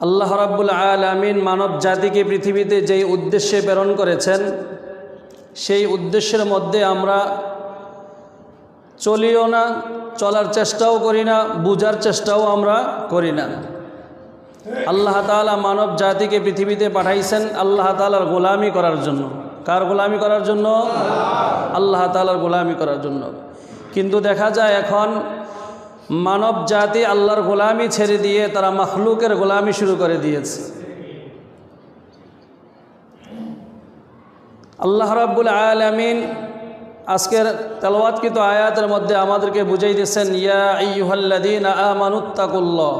আল্লাহ রাব্বুল আলামিন মানব জাতিকে পৃথিবীতে যেই উদ্দেশ্যে প্রেরণ করেছেন, সেই উদ্দেশ্যের মধ্যে আমরা চলিও না, চলার চেষ্টাও করি না, বুঝার চেষ্টাও আমরা করি না। আল্লাহ তাআলা মানব জাতিকে পৃথিবীতে পাঠাইছেন আল্লাহ তাআলার গোলামি করার জন্য। কার গোলামি করার জন্য? আল্লাহ। তাআলার গোলামি করার জন্য। কিন্তু দেখা যায় এখন মানব জাতি আল্লাহর গোলামি ছেড়ে দিয়ে তারা মখলুকের গোলামি শুরু করে দিয়েছে। আল্লাহ রাব্বুল আলামিন আজকের তেলাওয়াতকৃত আয়াতের মধ্যে আমাদেরকে বুঝাই দিয়েছেন, ইয়া আইয়ুহাল্লাযীন আমানুত্তাকুল্লাহ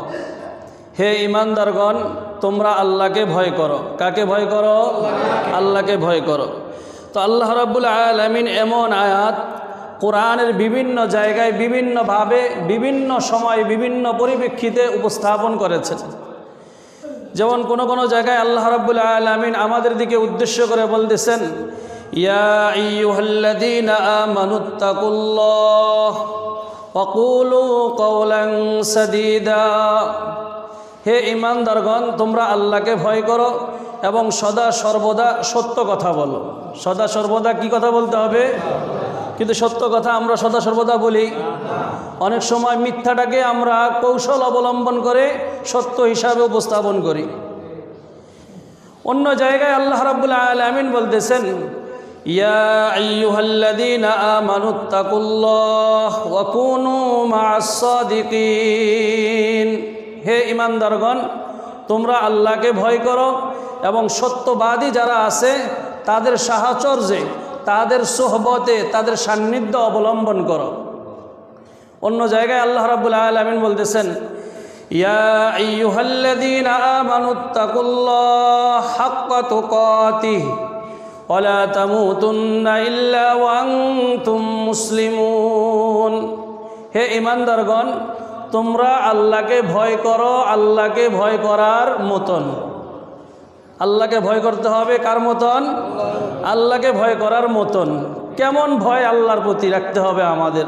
হে ইমানদারগণ তোমরা আল্লাহকে ভয় করো। কাকে ভয় করো? আল্লাহকে ভয় করো। তো আল্লাহ রাব্বুল আলামিন এমন আয়াত কোরআনের বিভিন্ন জায়গায় বিভিন্নভাবে, বিভিন্ন সময় বিভিন্ন পরিপ্রেক্ষিতে উপস্থাপন করেছেন। যেমন কোনো কোনো জায়গায় আল্লাহ রাব্বুল আলামিন আমাদের দিকে উদ্দেশ্য করে বলতেছেন হে ইমানদারগণ তোমরা আল্লাহকে ভয় করো এবং সদা সর্বদা সত্য কথা বলো। সদা সর্বদা কি কথা বলতে হবে? কিন্তু সত্য কথা আমরা সদা সর্বদা বলি, অনেক সময় মিথ্যাটাকে আমরা কৌশল অবলম্বন করে সত্য হিসাবে উপস্থাপন করি। অন্য জায়গায় আল্লাহ রাব্বুল আলামিন বলতেছেন হে ইমানদারগণ তোমরা আল্লাহকে ভয় করো এবং সত্যবাদী যারা আছে, তাদের সাহচর্যে তাদের সোহবতে, তাদের সান্নিধ্য অবলম্বন করো। অন্য জায়গায় আল্লাহ রাব্বুল আলামিন বলতেছেন মুসলিমুন। হে ইমানদারগণ তোমরা আল্লাহকে ভয় করো, আল্লাহকে ভয় করার মতন। আল্লাহকে ভয় করতে হবে কার মতন? আল্লাহকে ভয় করার মতন। কেমন ভয় আল্লাহর প্রতি রাখতে হবে আমাদের?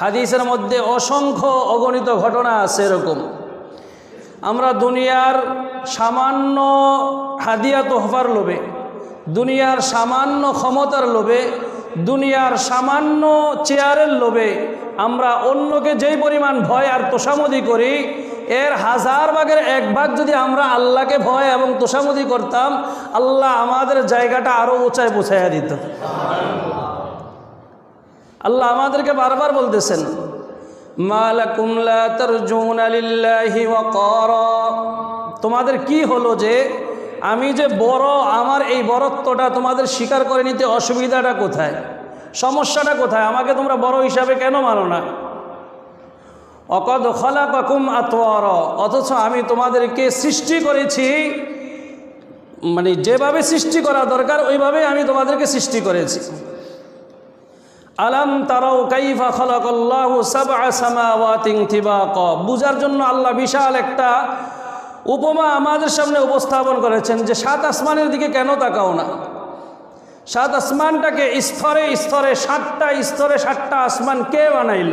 হাদিসের মধ্যে অসংখ্য অগণিত ঘটনা আছে এরকম। আমরা দুনিয়ার সামান্য হাদিয়া তোহফার লোভে, দুনিয়ার সামান্য ক্ষমতার লোভে, দুনিয়ার সামান্য চেয়ারের লোভে আমরা অন্যকে যেই পরিমাণ ভয় আর তোষামদি করি এর হাজার ভাগের এক ভাগ যদি আমরা আল্লাহকে ভয় এবং তোষামদি করতাম, আল্লাহ আমাদের জায়গাটা আরও উঁচায় পৌঁছাইয়া দিত। আল্লাহ আমাদেরকে বারবার বলতেছেন তোমাদের কি হলো যে আমি যে বড়, আমার এই বরত্বটা তোমাদের স্বীকার করে নিতে অসুবিধাটা কোথায়? সমস্যাটা কোথায়? আমাকে তোমরা বড় হিসাবে কেন মানো না? অকদ খলা কাকুম আতোয়ার অথচ আমি তোমাদেরকে সৃষ্টি করেছি। মানে যেভাবে সৃষ্টি করা দরকার, ওইভাবে আমি তোমাদেরকে সৃষ্টি করেছি। আলাম তারাও কাইফা খলাকল্লাহু সাবআ সামাওয়াতিন তিবাকা। বুঝার জন্য আল্লাহ বিশাল একটা উপমা আমাদের সামনে উপস্থাপন করেছেন যে সাত আসমানের দিকে কেন তাকাও না। সাত আসমানটাকে স্তরে স্তরে, সাতটা স্তরে সাতটা আসমান কে বানাইল?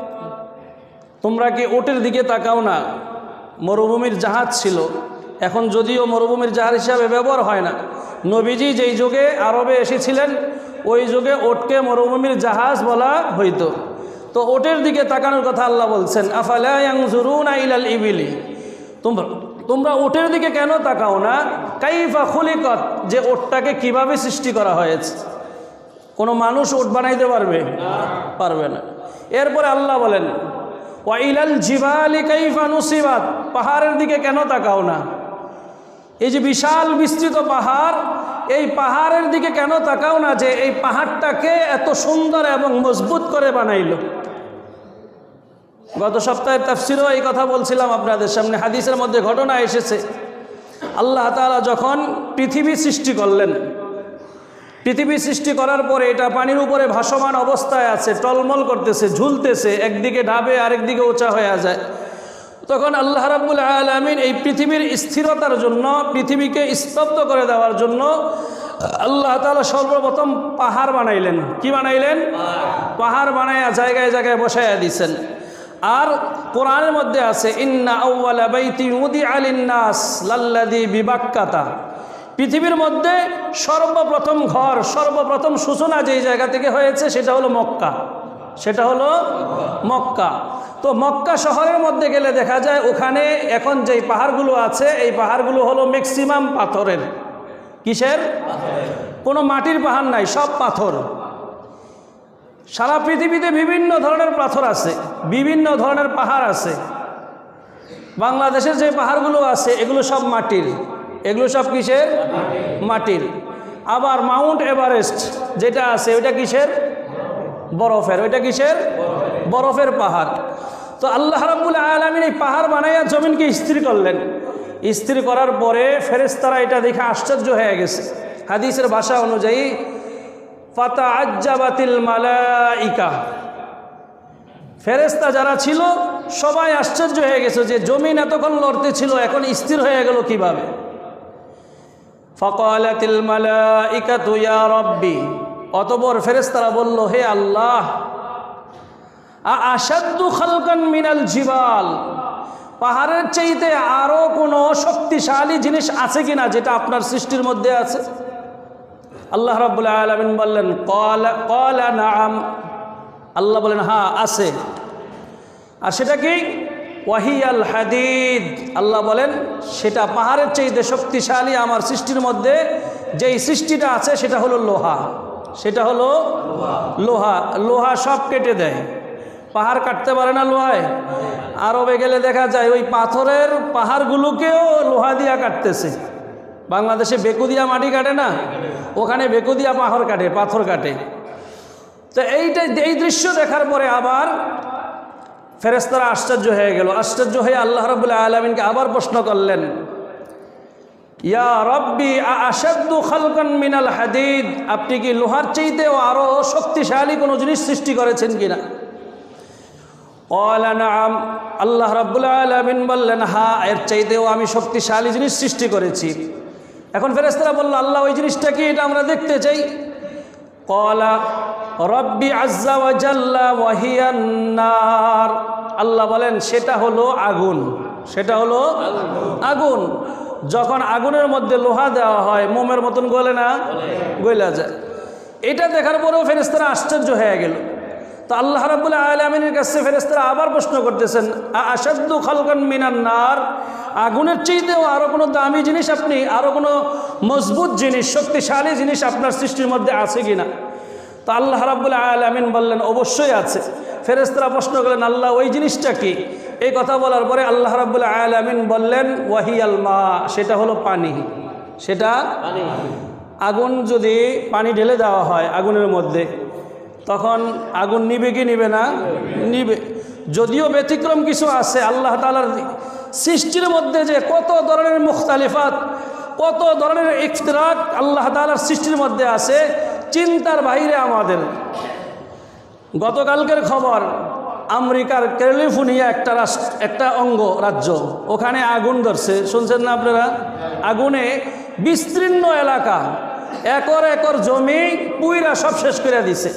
তোমরা কি ওটের দিকে তাকাও না? মরুভূমির জাহাজ ছিল। এখন যদিও মরুভূমির জাহাজ হিসাবে ব্যবহার হয় না। নবীজি যেই যুগে আরবে এসেছিলেন, ওই যুগে ওটকে মরুভূমির জাহাজ বলা হইতো। তো ওটের দিকে তাকানোর কথা আল্লাহ বলছেন আফালায়াংজুরুন ইবিলি? তোমরা তোমরা ওটের দিকে কেন তাকাও না? কাইফা খুলিকত, যে ওটটাকে কীভাবে সৃষ্টি করা হয়েছে? কোনো মানুষ ওট বানাইতে পারবে? পারবে না। এরপরে আল্লাহ বলেন ওয়াইলাল জিবালি কাইফা নুসিবাত। পাহাড়ের দিকে কেন তাকাও না? এই যে বিশাল বিস্তৃত পাহাড়, এই পাহাড়ের দিকে কেন তাকাও না যে এই পাহাড়টাকে এত সুন্দর এবং মজবুত করে বানাইল? গত সপ্তাহে তাফসিরও এই কথা বলছিলাম আপনাদের সামনে। হাদিসের মধ্যে ঘটনা এসেছে। আল্লাহ তালা যখন পৃথিবী সৃষ্টি করলেন পৃথিবী সৃষ্টি করার পরে এটা পানির উপরে ভাসমান অবস্থায় আছে, টলমল করতেছে, ঝুলতেছে, একদিকে ঢাবে আরেকদিকে উঁচা হয়ে যায়। তখন আল্লাহ রাব্বুল আলমিন এই পৃথিবীর স্থিরতার জন্য, পৃথিবীকে স্তব্ধ করে দেওয়ার জন্য আল্লাহ তালা সর্বপ্রথম পাহাড় বানাইলেন। কি বানাইলেন? পাহাড় বানাইয়া জায়গায় জায়গায় বসাইয়া দিছেন। আর কোরআনের মধ্যে আছে, ইন্না আউ্বালা বাইতি মুদি আলিন্নাস লাল্লাদি বিবাক্কাতা। পৃথিবীর মধ্যে সর্বপ্রথম ঘর, সর্বপ্রথম সূচনা যেই জায়গা থেকে হয়েছে সেটা হলো মক্কা। সেটা হলো মক্কা। তো মক্কা শহরের মধ্যে গেলে দেখা যায় ওখানে এখন যেই পাহাড়গুলো আছে, এই পাহাড়গুলো হলো ম্যাক্সিমাম পাথরের। কিসের? কোনো মাটির পাহাড় নাই, সব পাথর। সারা পৃথিবীতে বিভিন্ন ধরনের পাথর আছে, বিভিন্ন ধরনের পাহাড় আছে। বাংলাদেশের যে পাহাড়গুলো আছে, এগুলো সব মাটির। এগুলো সব কিসের? মাটির। আবার মাউন্ট এভারেস্ট যেটা আছে, ওইটা কিসের? বরফের। ওইটা কিসের? বরফের পাহাড়। তো আল্লাহ রাব্বুল আলমিন এই পাহাড় বানাইয়া জমিনকে স্থির করলেন। স্থির করার পরে ফেরেশতারা এটা দেখে আশ্চর্য হয়ে গেছে। হাদিসের ভাষা অনুযায়ী ফাতা আজ্জাবাতিল মালাইকা। ফেরেস্তা যারা ছিল, সবাই আশ্চর্য হয়ে গেছে যে জমিন এতক্ষণ লড়তে ছিল, এখন স্থির হয়ে গেল কীভাবে? ফকালাতিল মালাইকাতু ইয়া রব্বি। অতপর ফেরেস্তারা বলল, হে আল্লাহ, আ আসাদ্দু খালকান মিনাল জিবাল? পাহাড়ের চাইতে আরও কোনো শক্তিশালী জিনিস আছে কিনা যেটা আপনার সৃষ্টির মধ্যে আছে? আল্লাহ রাবুল্লাহ আলমিন বললেন, কলা নাম আল্লাহ বলেন হ্যাঁ আছে। আর সেটা কি? ওয়াহিয়াল হাদিদ। আল্লাহ বলেন, সেটা পাহাড়ের চাইতে শক্তিশালী আমার সৃষ্টির মধ্যে, যেই সৃষ্টিটা আছে সেটা হলো লোহা। সেটা হলো লোহা। লোহা সব কেটে দেয়। পাহাড় কাটতে পারে না লোহায়। আরবে গেলে দেখা যায় ওই পাথরের পাহাড়গুলোকেও লোহা দিয়া কাটতেছে। বাংলাদেশে বেকুদিয়া মাটি কাটে না? ওখানে বেকুদিয়া পাহাড় কাটে, পাথর কাটে। তো এইটাই, এই দৃশ্য দেখার পরে আবার ফেরেস্তারা আশ্চর্য হয়ে গেল। আশ্চর্য হয়ে আল্লাহ রবুল্লাহ আলমিনকে আবার প্রশ্ন করলেন, ইয়া রব্বি আসাদ্দু খালকান মিনাল হাদিদ? আপনি কি লোহার চাইতেও আরও শক্তিশালী কোনো জিনিস সৃষ্টি করেছেন কিনা? নাম আল্লাহ রাব্বুল আলমিন বললেন, হা, এর চাইতেও আমি শক্তিশালী জিনিস সৃষ্টি করেছি। এখন ফেরেস্তারা বলল, আল্লাহ, ওই জিনিসটা কি? এটা আমরা দেখতে চাই। কলা রব্বি আজ্জা ওয়াজাল্লা ওয়াহিয়ান্নার আল্লাহ বলেন, সেটা হলো আগুন। সেটা হলো আগুন। যখন আগুনের মধ্যে লোহা দেওয়া হয়, মোমের মতন গলে না? গইলা যায়। এটা দেখার পরেও ফেরেস্তারা আশ্চর্য হয়ে গেল। তো আল্লাহ রাবুল্লাহ আলমিনের কাছে ফেরেস্তারা আবার প্রশ্ন করতেছেন আসাদ্দু খালকান মিনান নার? আগুনের চাইতেও আরও কোনো দামি জিনিস আপনি আরও কোনো মজবুত জিনিস, শক্তিশালী জিনিস আপনার সৃষ্টির মধ্যে আছে কি না তো আল্লাহ রাবুল্লাহ আলমিন বললেন, অবশ্যই আছে। ফেরেস্তারা প্রশ্ন করলেন, আল্লাহ, ওই জিনিসটা কি? এই কথা বলার পরে আল্লাহ রাবুল্লাহ আলমিন বললেন ওয়াহি আল মা সেটা হলো পানি। সেটা আগুন যদি পানি ঢেলে দেওয়া হয় আগুনের মধ্যে, তখন আগুন নিবে কি নিবে না? নিবে। যদিও ব্যতিক্রম কিছু আছে, আল্লাহ তালার সৃষ্টির মধ্যে যে কত ধরনের মুখতালিফাত, কত ধরনের ইফতরাক আল্লাহ তালার সৃষ্টির মধ্যে আছে চিন্তার বাইরে আমাদের। গতকালকের খবর, আমেরিকার ক্যালিফোর্নিয়া একটা রাষ্ট্র, একটা অঙ্গ রাজ্য। ওখানে আগুন ধরছে। শুনছেন না আপনারা? আগুনে বিস্তীর্ণ এলাকা, একর একর জমি পুইরা সব শেষ করে দিছে।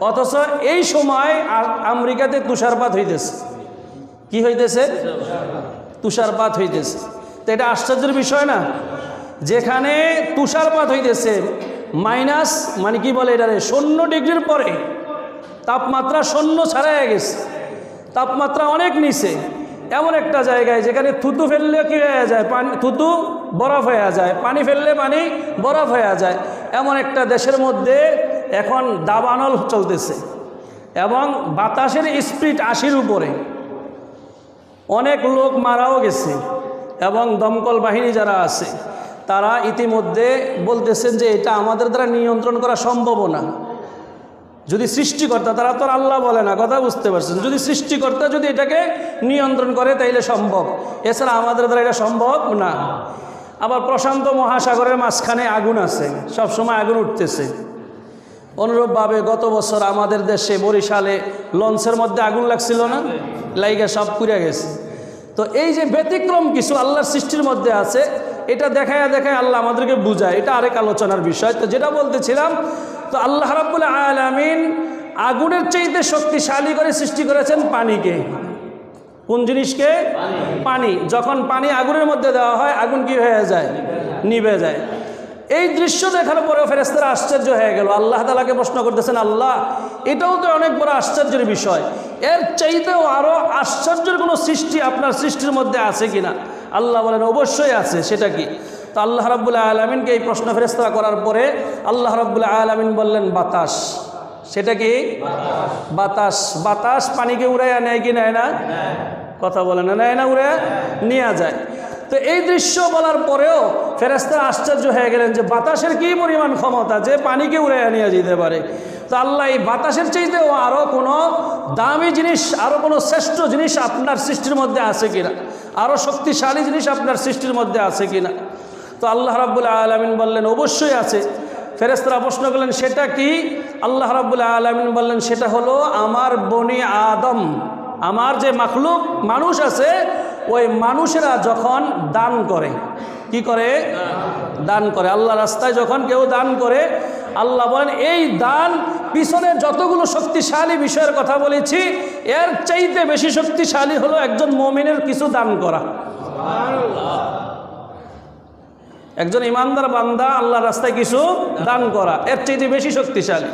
অথচ এই সময় আমেরিকাতে তুষারপাত হইতেছে। কি হইতেছে? তুষারপাত হইতেছে। তো এটা আশ্চর্যের বিষয় না? যেখানে তুষারপাত হইতেছে মাইনাস মানে কি বলে এটারে? শূন্য ডিগ্রির পরে তাপমাত্রা শূন্য ছাড়াই গেছে। তাপমাত্রা অনেক নিচে। এমন একটা জায়গায় যেখানে থুতু ফেললে কী হয়ে যায়? পানি, থুতু বরফ হয়ে যায়। পানি ফেললে পানি বরফ হয়ে যায়। এমন একটা দেশের মধ্যে এখন দাবানল চলতেছে। এবং বাতাসের স্পিড আশির উপরে। অনেক লোক মারাও গেছে। এবং দমকল বাহিনী যারা আছে তারা ইতিমধ্যে বলতেছেন যে এটা আমাদের দ্বারা নিয়ন্ত্রণ করা সম্ভব না। যদি সৃষ্টিকর্তা, তারা তো আল্লাহ বলে না, কথা বুঝতে পারছেন। যদি সৃষ্টিকর্তা যদি এটাকে নিয়ন্ত্রণ করে, তাইলে সম্ভব। এছাড়া আমাদের দ্বারা এটা সম্ভব না। আবার প্রশান্ত মহাসাগরের মাঝখানে আগুন আছে সব সময় আগুন উঠতেছে। অনুরূপভাবে গত বছর আমাদের দেশে বরিশালে লঞ্চের মধ্যে আগুন লাগছিল না? লাইগা সব পুড়ে গেছে। তো এই যে ব্যতিক্রম কিছু আল্লাহর সৃষ্টির মধ্যে আছে, এটা দেখায় দেখায় আল্লাহ আমাদেরকে বুঝায়। এটা আরেক আলোচনার বিষয়। তো যেটা বলতেছিলাম, তো আল্লাহ রাবুল আলামিন আগুনের চাইতে শক্তিশালী করে সৃষ্টি করেছেন পানিকে। কোন জিনিসকে? পানি। যখন পানি আগুনের মধ্যে দেওয়া হয়, আগুন কি হয়ে যায়? নিভে যায়। এই দৃশ্য দেখার পরে ফেরেস্তারা আশ্চর্য হয়ে গেল। আল্লাহ তালাকে প্রশ্ন করতেছেন, আল্লাহ, এটাও তো অনেক বড় আশ্চর্যের বিষয়। এর চাইতেও আরও আশ্চর্যের কোনো সৃষ্টি আপনার সৃষ্টির মধ্যে আছে কি না আল্লাহ বলেন, অবশ্যই আছে। সেটা কি? তো আল্লাহ রাবুল্লাহ আলমিনকে এই প্রশ্ন ফেরেস্তা করার পরে আল্লাহ রাবুল্লাহ আলমিন বললেন, বাতাস। সেটা কি? বাতাস। বাতাস পানিকে উড়াইয়া নেয় কি নেয় না? কথা বলে না। নেয় না উড়ে নেওয়া যায়। তো এই দৃশ্য বলার পরেও ফেরেস্তারা আশ্চর্য হয়ে গেলেন যে বাতাসের কি পরিমাণ ক্ষমতা, যে পানিকে উড়াইয়া নিয়ে যেতে পারে। তো আল্লাহ এই বাতাসের চাইতেও আরও কোনো দামি জিনিস আরও কোনো শ্রেষ্ঠ জিনিস আপনার সৃষ্টির মধ্যে আছে কিনা? আরও শক্তিশালী জিনিস আপনার সৃষ্টির মধ্যে আছে কিনা? তো আল্লাহ রাবুল আলমিন বললেন, অবশ্যই আছে। ফেরেস্তরা প্রশ্ন করলেন, সেটা কি? আল্লাহ রাবুল্লাহ আলমিন বললেন, সেটা হলো আমার বনি আদম। আমার যে মাখলুক মানুষ আছে ওই মানুষেরা যখন দান করে, কি করে? দান করে। আল্লাহ রাস্তায় যখন কেউ দান করে, আল্লাহ বলেন, এই দান পিছনে যতগুলো শক্তিশালী বিষয়ের কথা বলেছি, এর চাইতে বেশি শক্তিশালী হলো একজন মমিনের কিছু দান করা। একজন ইমানদার বান্দা আল্লাহ রাস্তায় কিছু দান করা, এর চাইতে বেশি শক্তিশালী।